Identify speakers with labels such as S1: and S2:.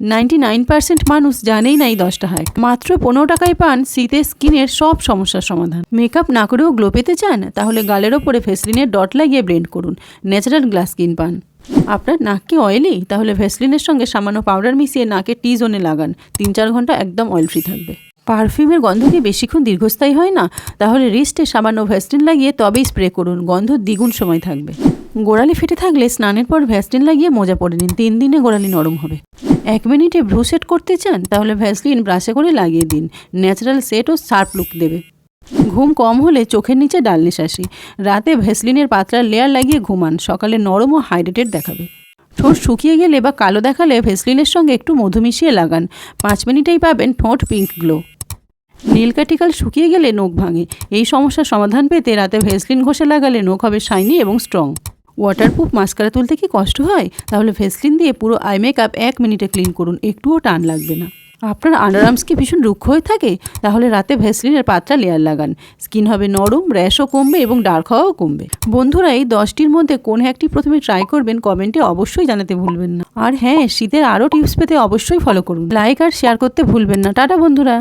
S1: Ninety nine percent মানুষ জানেই না এই দশটা হাক মাত্র পনেরো টাকায় পান শীতের স্কিনের সব সমস্যার সমাধান। মেকআপ না করেও গ্লো পেতে চান? তাহলে গালের ওপরে ভেসলিনের ডট লাগিয়ে ব্লেন্ড করুন। ন্যাচারাল গ্লাস স্কিন পান। আপনার নাক কি অয়েলি তাহলে ভেসলিনের সঙ্গে সামান্য পাউডার মিশিয়ে নাকে টি জোনে লাগান। তিন চার ঘণ্টা একদম অয়েল ফ্রি থাকবে। পারফিউমের গন্ধ কি বেশিক্ষণ দীর্ঘস্থায়ী হয় না? তাহলে রিস্টে সামান্য ভ্যাসলিন লাগিয়ে তবেই স্প্রে করুন। গন্ধ দ্বিগুণ সময় থাকবে। গোড়ালি ফেটে থাকলে স্নানের পর ভ্যাসলিন লাগিয়ে মোজা পরে নিন। তিন দিনে গোড়ালি নরম হবে। এক মিনিটে ভ্রু সেট করতে চান, তাহলে ভ্যাসলিন ব্রাশে করে লাগিয়ে দিন। ন্যাচারাল সেট ও শার্প লুক দেবে। ঘুম কম হলে চোখের নিচে ডাল নিঃশ্বাসী রাতে ভ্যাসলিনের পাতলার লেয়ার লাগিয়ে ঘুমান, সকালে নরম ও হাইড্রেটেড দেখাবে। ঠোঁট শুকিয়ে গেলে বা কালো দেখালে ভেসলিনের সঙ্গে একটু মধু মিশিয়ে লাগান। পাঁচ মিনিটেই পাবেন ঠোঁট পিঙ্ক গ্লো। নীল কাটিকাল শুকিয়ে গেলে নখ ভাঙে। এই সমস্যার সমাধান পেতে রাতে ভেসলিন ঘষে লাগালে নখ হবে শাইনি এবং স্ট্রং। ওয়াটারপ্রুফ মাস্কারা তুলতে কি কষ্ট হয়? তাহলে ভেসলিন দিয়ে পুরো আই মেকআপ এক মিনিটে ক্লিন করুন, একটুও টান লাগবে না। আপনার আন্ডারআর্মস কি ভীষণ রুক্ষ হয়ে থাকে? তাহলে রাতে ভেসলিনের পাতলা লেয়ার লাগান। স্কিন হবে নরম র্যাশও কমবে এবং ডার্ক হওয়াও কমবে। বন্ধুরা, এই দশটির মধ্যে কোন হ্যাকটি প্রথমে ট্রাই করবেন কমেন্টে অবশ্যই জানাতে ভুলবেন না। আর হ্যাঁ শীতের আরও টিপস পেতে অবশ্যই ফলো করুন। লাইক আর শেয়ার করতে ভুলবেন না। টাটা বন্ধুরা!